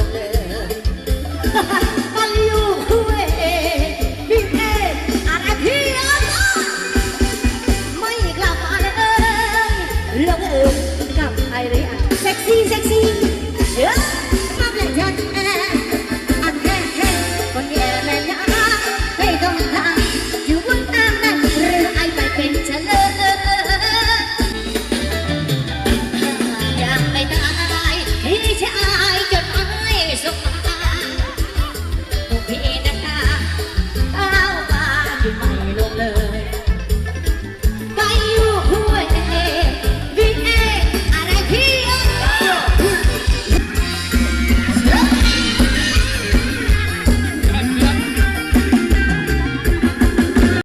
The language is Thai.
ดอกแดง you.